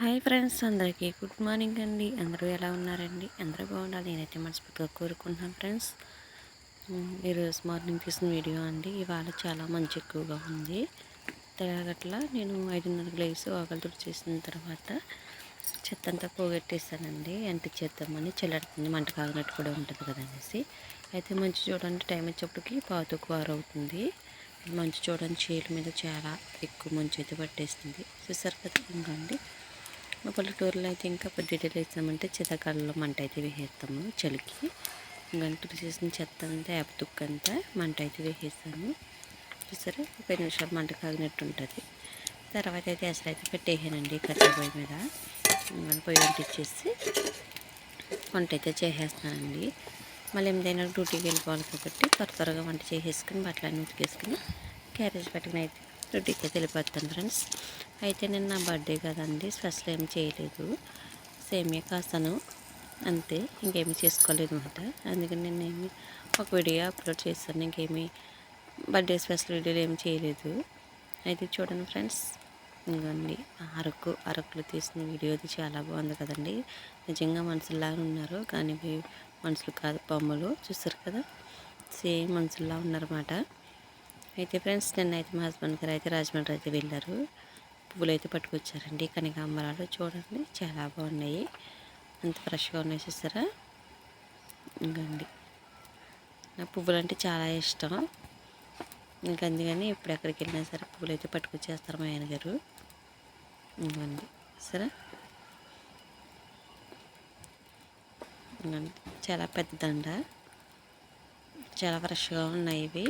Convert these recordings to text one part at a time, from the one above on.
Hi friends అందరికీ good morning అండి. అందరూ ఎలా ఉన్నారండి? అందరూ బాగుండాలి. నేనైతే మనస్ఫూర్తిగా కోరుకుంటున్నాను ఫ్రెండ్స్. ఈరోజు మార్నింగ్ తీసిన వీడియో అండి. ఇవాళ చాలా మంచి ఎక్కువగా ఉంది. తెగట్ల నేను ఐదున్నర లేసి ఆకలి చేసిన తర్వాత చెత్త అంతా పోగొట్టేస్తానండి అంటే చేద్దామని చెల్లడుతుంది మంట కాగినట్టు కూడా ఉంటుంది కదా అనేసి అయితే మంచి చూడండి టైం వచ్చేప్పటికి పావుతకు వారు అవుతుంది. మంచి చూడండి చీల మీద చాలా ఎక్కువ మంచి అయితే పట్టేస్తుంది చూసారు కదా ఇంకా అండి పల్లెటూరులో అయితే ఇంకా పొద్దుటలు వేస్తామంటే చితకాడలో మంట అయితే వేసేస్తాము చలికి. గంటలు చేసిన చెత్త అంతా యాప్ అంతా మంట అయితే వేసేస్తాము. చూసారా? ఒక ఐదు నిమిషాలు మంట కాగినట్టు ఉంటుంది. తర్వాత అయితే అసలు అయితే పెట్టేసానండి కట్టెల పొయ్యి మీద. పొయ్యి వంటిచ్చేసి వంట అయితే చేసేస్తానండి. మళ్ళీ ఏదైనా డ్యూటీకి వెళ్ళిపోవాలి కాబట్టి త్వర త్వరగా వంట చేసేసుకుని బట్టలన్నీ ఉతికేసుకుని క్యారేజ్ పెట్టుకుని అయితే డ్యూటీకి తెలిపేస్తాను ఫ్రెండ్స్. అయితే నేను నా బర్త్డే కదండి స్పెషల్ ఏం చేయలేదు. సేమియా కాసాను అంతే. ఇంకేమీ చేసుకోలేదు అనమాట అందుకని నేను ఏమి ఒక వీడియో అప్లోడ్ చేస్తాను. ఇంకేమీ బర్త్డే స్పెషల్ వీడియోలు ఏమి చేయలేదు. అయితే చూడండి ఫ్రెండ్స్. ఇంకోండి అరకు అరకులు తీసిన వీడియో అది చాలా బాగుంది కదండి. నిజంగా మనుషుల్లాగా ఉన్నారు. కానీ మనుషులు కాదు బొమ్మలు. చూస్తారు కదా? సేమ్ మనుషుల్లా ఉన్నారన్నమాట. అయితే ఫ్రెండ్స్ నిన్న అయితే మా హస్బెండ్ గారు అయితే రాజమండ్రి అయితే వెళ్ళారు. పువ్వులు అయితే పట్టుకొచ్చారండి కనకాంబరాలు చూడండి చాలా బాగున్నాయి. అంత ఫ్రెష్గా ఉన్నాయి చూస్తారా ఇంకండి నా పువ్వులు అంటే చాలా ఇష్టం. ఇంకా అందుకని ఇప్పుడు ఎక్కడికి వెళ్ళినా సరే పువ్వులు అయితే పట్టుకొచ్చేస్తారు మా ఆయన గారు ఇంకండి సరే ఇంకండి చాలా పెద్ద దండ. చాలా ఫ్రెష్గా ఉన్నాయి ఇవి.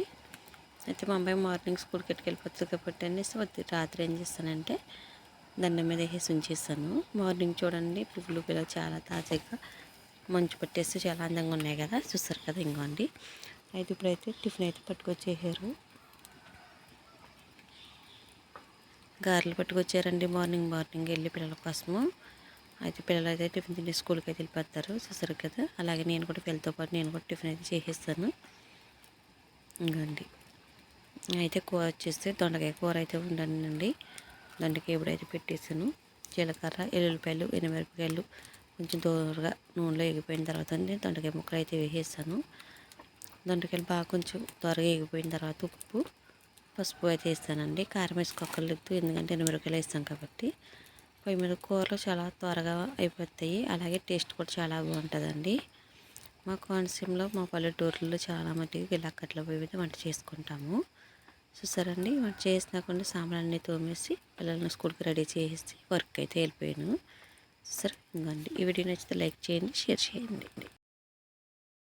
అయితే మా అమ్మాయి మార్నింగ్ స్కూల్కి వెళ్ళిపోతుంది కాబట్టి అనేసి రాత్రి ఏం చేస్తానంటే దండం మీద వేసి ఉంచేస్తాను. మార్నింగ్ చూడండి పువ్వులు పిల్లలు చాలా తాజాగా మంచు పట్టేస్తే చాలా అందంగా ఉన్నాయి కదా చూస్తారు కదా ఇంకోండి అయితే ఇప్పుడైతే టిఫిన్ అయితే పట్టుకొచ్చేసారు. గారెలు పట్టుకొచ్చారండి మార్నింగ్ మార్నింగ్ వెళ్ళి పిల్లల కోసము. అయితే పిల్లలు అయితే టిఫిన్ తిని స్కూల్కి అయితే వెళ్ళిపోతారు చూసారు కదా. అలాగే నేను కూడా పిల్లలతో పాటు నేను కూడా టిఫిన్ అయితే చేసేస్తాను. ఇంకోండి అయితే కూర వచ్చేస్తే దొండకాయ కూర అయితే ఉండనండి దొండకాయ అయితే పెట్టేసాను జీలకర్ర ఎల్లుల్లిపాయలు ఎనిమిరపకాయలు కొంచెం దూరగా నూనెలో ఎగిపోయిన తర్వాత దొండకాయ ముక్కలు అయితే వేసేసాను. దొండకాయలు బాగా కొంచెం త్వరగా ఎగిపోయిన తర్వాత ఉప్పు పసుపు అయితే వేస్తానండి. కారం వేసుకోకర్లేదు ఎందుకంటే ఎనిమిరకాయలు వేస్తాం కాబట్టి. పొయ్యి మీద కూరలు చాలా త్వరగా అయిపోతాయి. అలాగే టేస్ట్ కూడా చాలా బాగుంటుందండి. మా కోనసీమలో మా పల్లెటూరులో చాలా మటుకు ఇలా కట్ల పొయ్యి మీద వంట చేసుకుంటాము. చూసారండి? వంట చేసినాకుండా సామాన్లన్నీ తోమేసి పిల్లల్ని స్కూల్కి రెడీ చేసి వర్క్ అయితే వెళ్ళిపోయాను. సరే ఇంకండి ఈ వీడియో నచ్చితే లైక్ చేయండి షేర్ చేయండి.